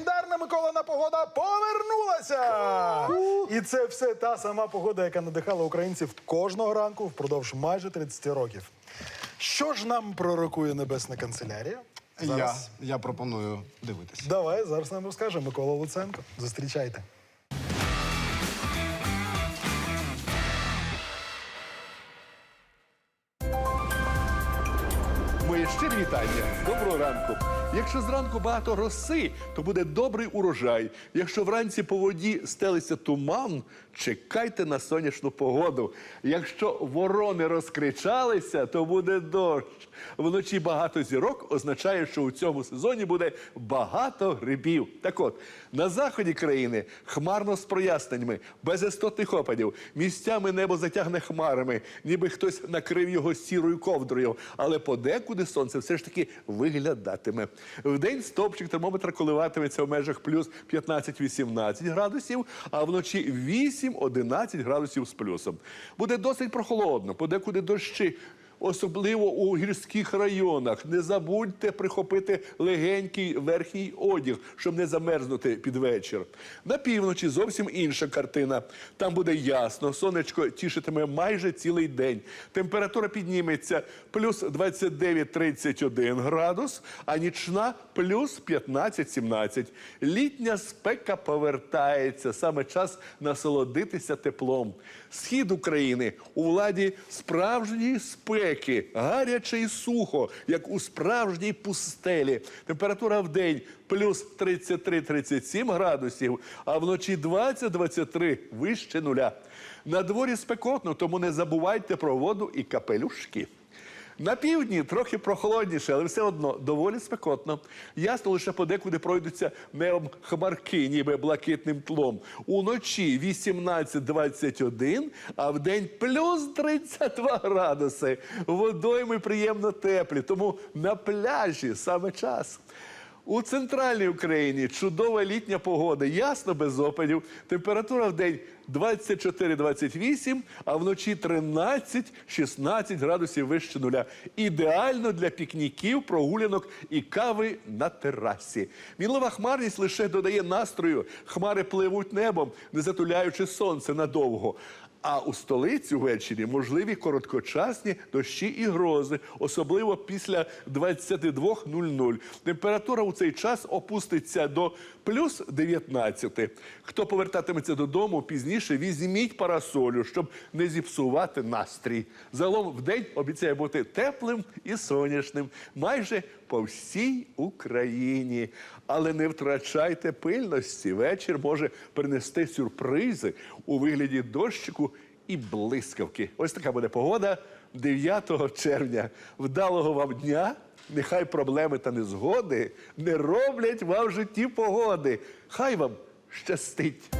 легендарна Миколана погода повернулася! І це все та сама погода, яка надихала українців кожного ранку впродовж майже 30 років. Що ж нам пророкує небесна канцелярія? Я, я пропоную дивитися. Давай зараз нам розкаже Микола Луценко. Зустрічайте. Моє щирі вітання. Доброго ранку. Якщо зранку багато роси, то буде добрий урожай. Якщо вранці по воді стелиться туман, чекайте на сонячну погоду. Якщо ворони розкричалися, то буде дощ. Вночі багато зірок означає, що у цьому сезоні буде багато грибів. Так от, на заході країни хмарно з проясненнями, без істотних опадів. Місцями небо затягне хмарами, ніби хтось накрив його сірою ковдрою, але подекуди сонце все ж таки виглядатиме. Вдень стопчик термометра коливатиметься в межах плюс 15-18 градусів, а вночі 8-11 градусів з плюсом. Буде досить прохолодно, подекуди дощі. Особливо у гірських районах. Не забудьте прихопити легенький верхній одяг, щоб не замерзнути під вечір. На півночі зовсім інша картина. Там буде ясно, сонечко тішитиме майже цілий день. Температура підніметься плюс 29-31 градус, а нічна плюс 15-17. Літня спека повертається. Саме час насолодитися теплом. Схід України у владі справжньої спеки, гаряче і сухо, як у справжній пустелі. Температура в день плюс 33-37 градусів, а вночі 20-23 вище нуля. На дворі спекотно, тому не забувайте про воду і капелюшки. На півдні трохи прохолодніше, але все одно доволі спекотно. Ясно лише подекуди пройдуться небом хмарки, ніби блакитним тлом. Уночі 18-21, а вдень плюс 32 градуси. Водойми приємно теплі, тому на пляжі саме час. У центральній Україні чудова літня погода, ясно без опадів. Температура в день 24-28, а вночі 13-16 градусів вище нуля. Ідеально для пікніків, прогулянок і кави на терасі. Мінлива хмарність лише додає настрою. Хмари пливуть небом, не затуляючи сонце надовго. А у столиці ввечері можливі короткочасні дощі і грози, особливо після 22.00. Температура у цей час опуститься до плюс 19. Хто повертатиметься додому пізніше, візьміть парасолю, щоб не зіпсувати настрій. Загалом в день обіцяє бути теплим і сонячним, майже по всій Україні. Але не втрачайте пильності. Вечір може принести сюрпризи у вигляді дощику і блискавки. Ось така буде погода 9 червня. Вдалого вам дня! Нехай проблеми та незгоди не роблять вам в житті погоди. Хай вам щастить!